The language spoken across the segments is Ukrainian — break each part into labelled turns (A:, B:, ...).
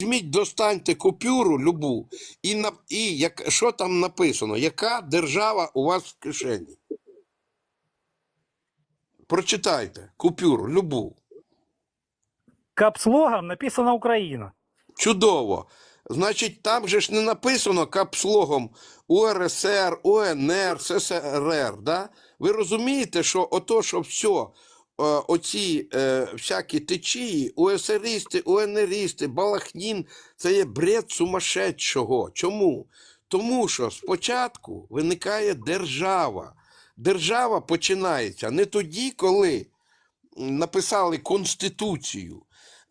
A: Візьміть, достаньте купюру любу, і, на, і як, що там написано, яка держава у вас в кишені? Прочитайте купюру, любу.
B: Капслогом написано Україна.
A: Чудово. Значить, там же ж не написано капслогом УРСР, УНР, ССРР. Да? Ви розумієте, що ото, що все, оці е, всякі течії, УСРисти, УНРисти, Балахнін, це є бред сумасшедшого. Чому? Тому що спочатку виникає держава. Держава починається не тоді, коли написали Конституцію.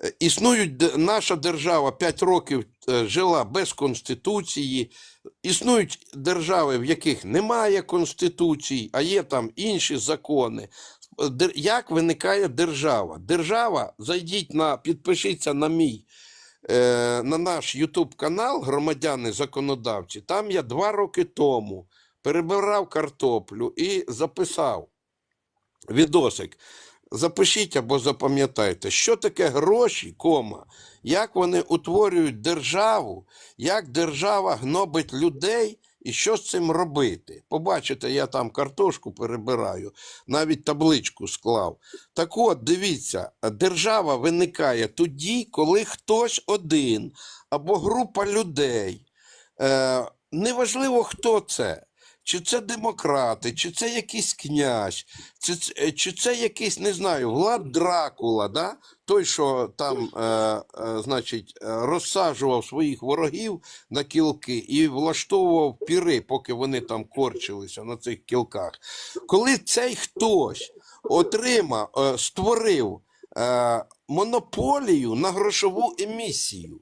A: Е, Існують наша держава 5 років е, жила без конституції. Існують держави, в яких немає конституції, а є там інші закони. Як виникає держава? Держава, зайдіть на підпишіться на мій е, на наш Ютуб канал Громадяни законодавці. Там я два роки тому перебирав картоплю і записав відосик. Запишіть або запам'ятайте, що таке гроші, кома, як вони утворюють державу, як держава гнобить людей і що з цим робити. Побачите, я там картошку перебираю, навіть табличку склав. Так от, дивіться, держава виникає тоді, коли хтось один або група людей, е, неважливо хто це. Чи це демократи, чи це якийсь князь, чи, е, чи це якийсь, не знаю, Влад Дракула, да? той, що там, е, е, значить, е, розсаджував своїх ворогів на кілки і влаштовував піри, поки вони там корчилися на цих кілках. Коли цей хтось отримав, е, створив е, монополію на грошову емісію,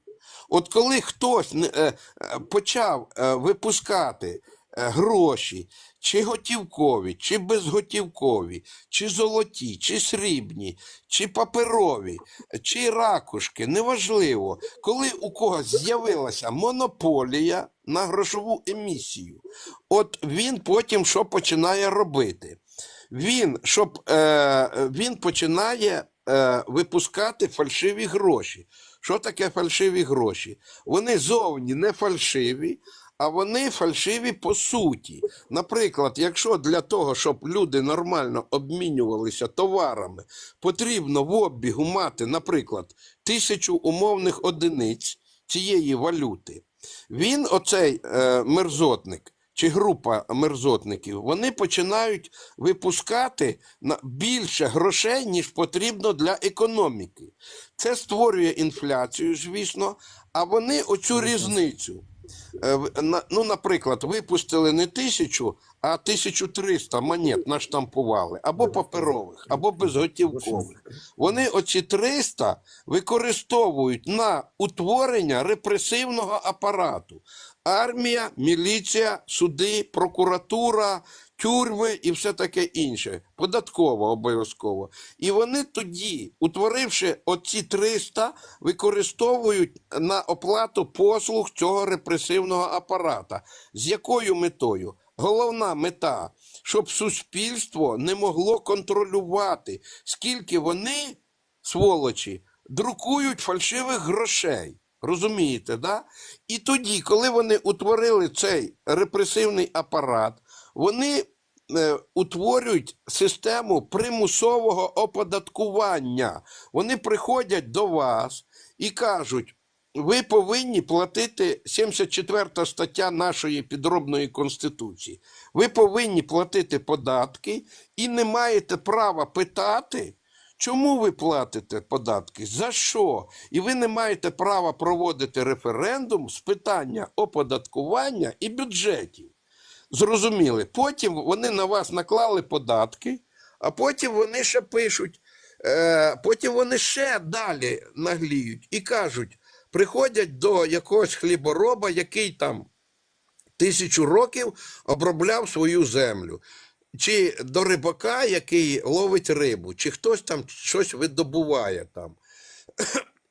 A: от коли хтось е, е, почав е, випускати гроші, чи готівкові, чи безготівкові, чи золоті, чи срібні, чи паперові, чи ракушки, неважливо, коли у когось з'явилася монополія на грошову емісію, от він потім що починає робити? Він, щоб, е, він починає е, випускати фальшиві гроші. Що таке фальшиві гроші? Вони зовні не фальшиві, а вони фальшиві по суті. Наприклад, якщо для того, щоб люди нормально обмінювалися товарами, потрібно в обігу мати, наприклад, тисячу умовних одиниць цієї валюти, він, оцей е, мерзотник чи група мерзотників, вони починають випускати на більше грошей, ніж потрібно для економіки. Це створює інфляцію, звісно, а вони оцю різницю. Е, Ну, наприклад, випустили не тисячу, а 1300 монет наштампували, або паперових, або безготівкових. Вони оці 300 використовують на утворення репресивного апарату. Армія, міліція, суди, прокуратура, тюрми і все таке інше. Податково обов'язково. І вони тоді, утворивши оці 300, використовують на оплату послуг цього репресивного апарата. З якою метою? Головна мета, щоб суспільство не могло контролювати, скільки вони, сволочі, друкують фальшивих грошей. Розумієте, да? І тоді, коли вони утворили цей репресивний апарат, вони е, утворюють систему примусового оподаткування. Вони приходять до вас і кажуть: ви повинні платити 74 стаття нашої підробної конституції. Ви повинні платити податки і не маєте права питати. Чому ви платите податки? За що? І ви не маєте права проводити референдум з питання оподаткування і бюджетів. Зрозуміли. Потім вони на вас наклали податки, а потім вони ще пишуть, е, потім вони ще далі нагліють і кажуть, приходять до якогось хлібороба, який там тисячу років обробляв свою землю. Чи до рибака, який ловить рибу, чи хтось там щось видобуває там.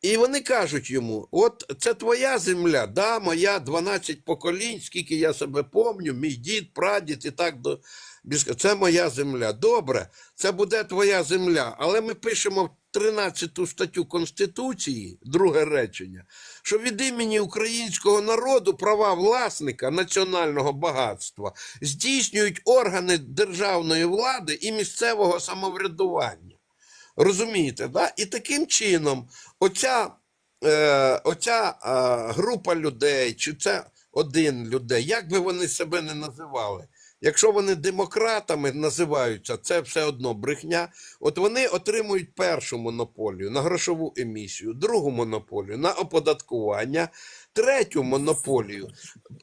A: І вони кажуть йому: от це твоя земля, да, моя 12 поколінь, скільки я себе помню, мій дід, прадід і так до Біска- Це моя земля. Добре, це буде твоя земля, але ми пишемо в 13 статтю Конституції, друге речення, що від імені українського народу права власника національного багатства здійснюють органи державної влади і місцевого самоврядування. Розумієте, да? І таким чином, оця, е, оця е, група людей, чи це один людей, як би вони себе не називали, якщо вони демократами називаються, це все одно брехня. От вони отримують першу монополію на грошову емісію, другу монополію на оподаткування, третю монополію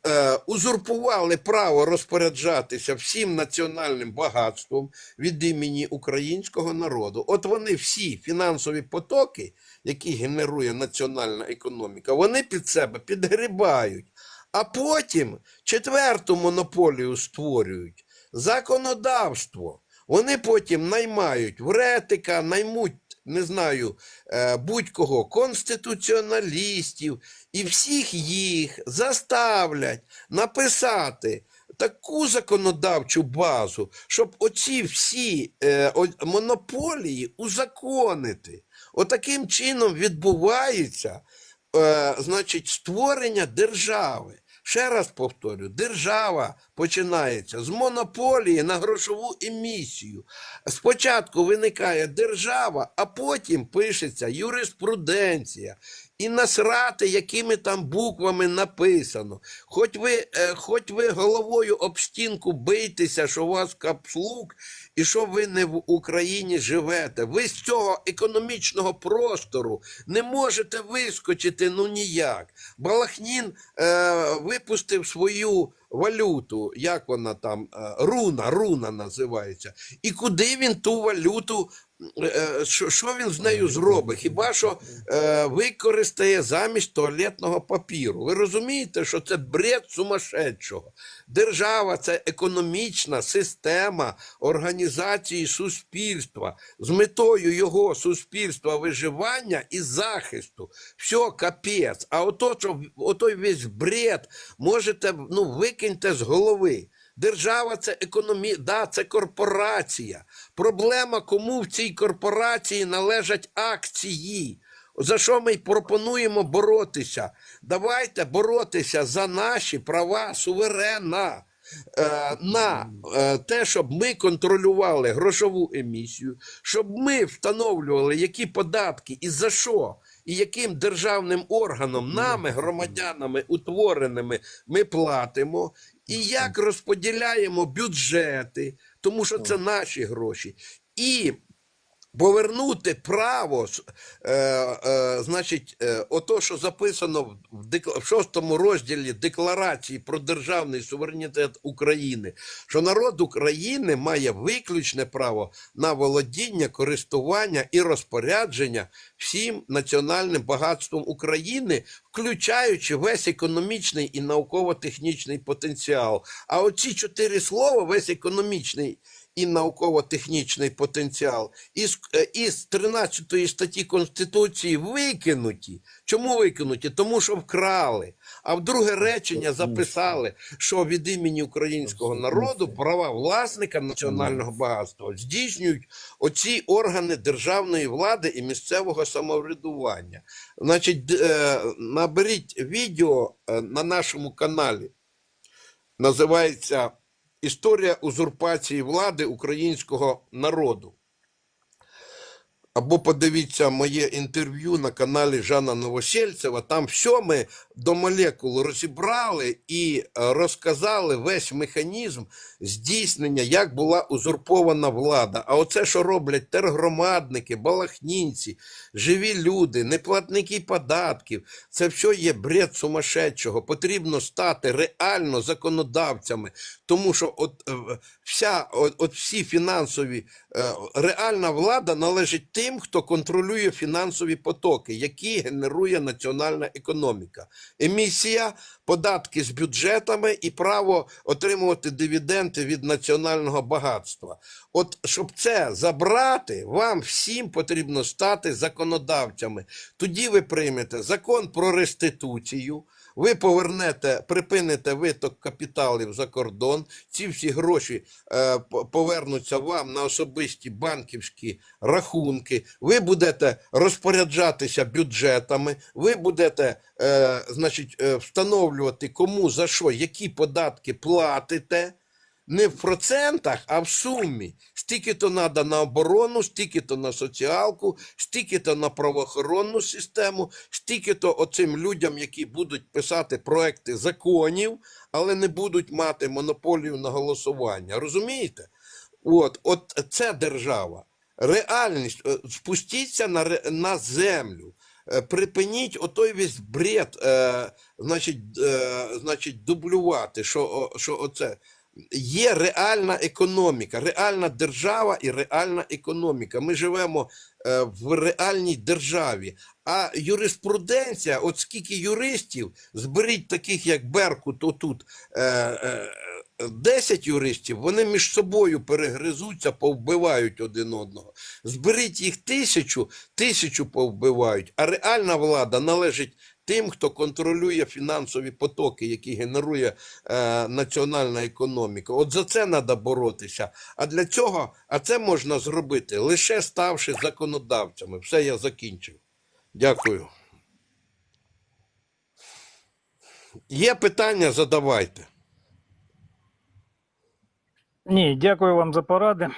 A: е, узурпували право розпоряджатися всім національним багатством від імені українського народу. От вони всі фінансові потоки, які генерує національна економіка, вони під себе підгрібають. А потім четверту монополію створюють законодавство. Вони потім наймають вретика, наймуть, не знаю, е, будь-кого, конституціоналістів, і всіх їх заставлять написати таку законодавчу базу, щоб оці всі е, монополії узаконити. Отаким чином відбувається е, значить, створення держави. Ще раз повторю, держава починається з монополії на грошову емісію. Спочатку виникає держава, а потім пишеться юриспруденція. І насрати, якими там буквами написано. Хоч ви, е, хоч ви головою об стінку бийтеся, що у вас капслук, і що ви не в Україні живете. Ви з цього економічного простору не можете вискочити ну ніяк. Балахнін е, випустив свою валюту, як вона там, е, руна, руна називається. І куди він ту валюту, що, що він з нею зробить? Хіба що е, використає замість туалетного папіру? Ви розумієте, що це бред сумасшедшого? Держава це економічна система організації суспільства з метою його суспільства виживання і захисту. Все, капець. А ото, що, отой весь бред можете ну, викиньте з голови. Держава це економі... да, це корпорація. Проблема, кому в цій корпорації належать акції. За що ми пропонуємо боротися? Давайте боротися за наші права суверена. е, На е, те, щоб ми контролювали грошову емісію, щоб ми встановлювали, які податки і за що, і яким державним органом, нами, громадянами, утвореними, ми платимо, і як розподіляємо бюджети, тому що це наші гроші. І повернути право, е, е, значить, е, ото, що записано в, декла- в шостому розділі Декларації про державний суверенітет України, що народ України має виключне право на володіння, користування і розпорядження всім національним багатством України, включаючи весь економічний і науково-технічний потенціал. А оці чотири слова, весь економічний і науково-технічний потенціал із, е, із 13 статті Конституції викинуті. Чому викинуті? Тому що вкрали. А в друге речення записали, що від імені українського народу права власника національного багатства здійснюють оці органи державної влади і місцевого самоврядування. Значить, е, наберіть відео е, на нашому каналі. Називається Історія узурпації влади українського народу. Або подивіться моє інтерв'ю на каналі Жана Новосельцева. Там все ми до молекул розібрали і е, розказали весь механізм здійснення, як була узурпована влада. А оце, що роблять тергромадники, балахнінці, живі люди, неплатники податків, це все є бред сумасшедшого. Потрібно стати реально законодавцями, тому що от е, вся, от, от всі фінансові е, реальна влада належить тим, хто контролює фінансові потоки, які генерує національна економіка. Емісія, податки з бюджетами і право отримувати дивіденди від національного багатства. От щоб це забрати, вам всім потрібно стати законодавцями. Тоді ви приймете закон про реституцію. Ви повернете, припините виток капіталів за кордон. Ці всі гроші е, повернуться вам на особисті банківські рахунки. ви будете розпоряджатися бюджетами, ви будете е, значить, е, встановлювати кому за що, які податки платите. Не в процентах, а в сумі. Стільки-то треба на оборону, стільки-то на соціалку, стільки-то на правоохоронну систему, стільки-то оцим людям, які будуть писати проекти законів, але не будуть мати монополію на голосування. Розумієте? От, от це держава. Реальність. Е, Спустіться на, на землю. Е, Припиніть отой весь бред, е, значить, значить, дублювати, що, що оце. Є реальна економіка, реальна держава і реальна економіка. Ми живемо е, в реальній державі. А юриспруденція, от скільки юристів, зберіть таких, як Беркут, отут е, е, 10 юристів, вони між собою перегризуться, повбивають один одного. Зберіть їх тисячу, тисячу повбивають, а реальна влада належить тим, хто контролює фінансові потоки, які генерує е, національна економіка. От за це треба боротися. А для цього, а це можна зробити лише ставши законодавцями. Все, я закінчив. Дякую. Є питання, задавайте.
B: Ні, дякую вам за поради.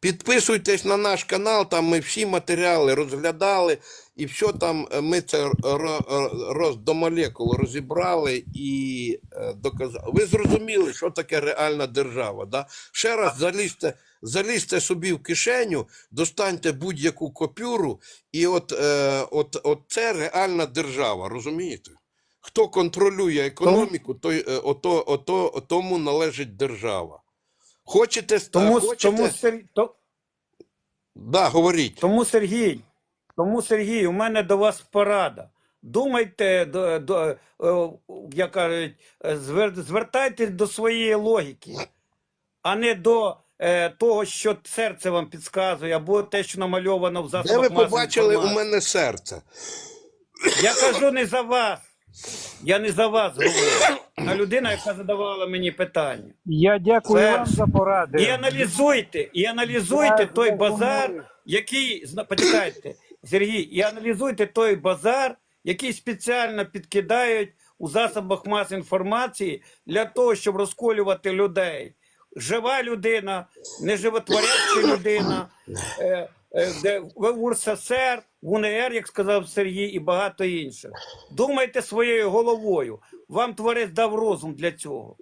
A: Підписуйтесь на наш канал, там ми всі матеріали розглядали, і все там е, ми це ро- роз, до молекул розібрали і е, доказали. Ви зрозуміли, що таке реальна держава. Да? Ще раз залізьте, залізьте собі в кишеню, достаньте будь-яку копюру, і от, е, от, от це реальна держава, розумієте? Хто контролює економіку, той, е, ото, ото, тому належить держава. Хочете,
C: Тому,
A: хочете...
C: тому, Сер- то-
A: Да, говоріть.
C: тому Сергій, тому Сергій, у мене до вас порада. Думайте, до, до, е, як кажуть, звер- звертайтесь до своєї логіки, а не до е, того, що серце вам підказує, або те, що намальовано в
A: Де
C: засобах
A: ви побачили у мене серце?
C: Я кажу не за вас. Я не за вас говорю, а людина, яка задавала мені питання.
B: Я дякую
C: Це-
B: вам за поради.
C: І аналізуйте, і аналізуйте
B: Я
C: той базар, який зна- почекайте, Сергій, і аналізуйте той базар, який спеціально підкидають у засобах масової інформації для того, щоб розколювати людей. Жива людина, неживотворяща людина, е, де в УРССР, в УНР, як сказав Сергій, і багато інших. Думайте своєю головою. Вам творець дав розум для цього.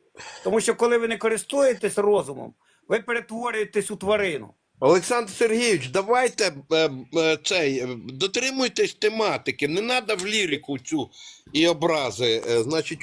C: Тому що коли ви не користуєтесь розумом, ви перетворюєтесь у тварину.
A: Олександр Сергійович, давайте е, е, цей, е, дотримуйтесь тематики, не треба в лірику цю і образи. е, значить,